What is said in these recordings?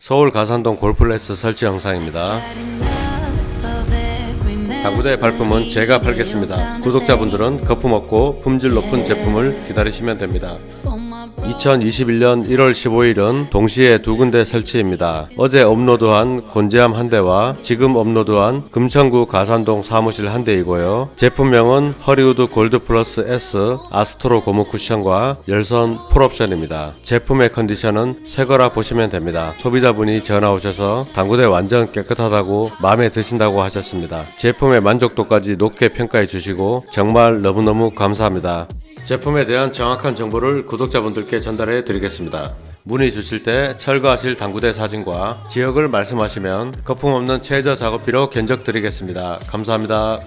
서울 가산동 골프레스 설치 영상입니다. 당구대 발품은 제가 팔겠습니다. 구독자분들은 거품 없고 품질 높은 제품을 기다리시면 됩니다. 2021년 1월 15일은 동시에 두 군데 설치입니다. 어제 업로드한 곤지암 한 대와 지금 업로드한 금천구 가산동 사무실 한 대이고요. 제품명은 허리우드 골드 플러스 S 아스트로 고무 쿠션과 열선 풀옵션입니다. 제품의 컨디션은 새 거라 보시면 됩니다. 소비자분이 전화 오셔서 당구대 완전 깨끗하다고 마음에 드신다고 하셨습니다. 제품의 만족도까지 높게 평가해 주시고 정말 너무너무 감사합니다. 제품에 대한 정확한 정보를 구독자분들께 전달해 드리겠습니다. 문의 주실 때 철거하실 당구대 사진과 지역을 말씀하시면 거품 없는 최저 작업비로 견적 드리겠습니다. 감사합니다.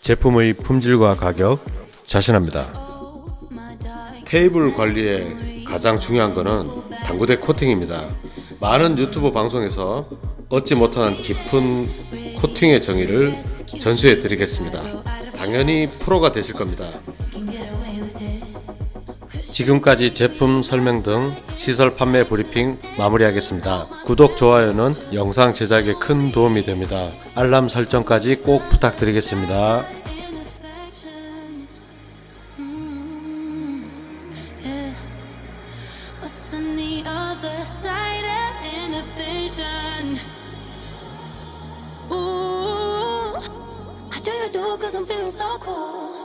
제품의 품질과 가격 자신합니다. 테이블 관리에 가장 중요한 것은 당구대 코팅입니다. 많은 유튜브 방송에서 얻지 못한 깊은 코팅의 정의를 전수해 드리겠습니다. 당연히 프로가 되실 겁니다. 지금까지 제품 설명 등 시설 판매 브리핑 마무리하겠습니다. 구독, 좋아요는 영상 제작에 큰 도움이 됩니다. 알람 설정까지 꼭 부탁드리겠습니다. Cause I'm feeling so cool.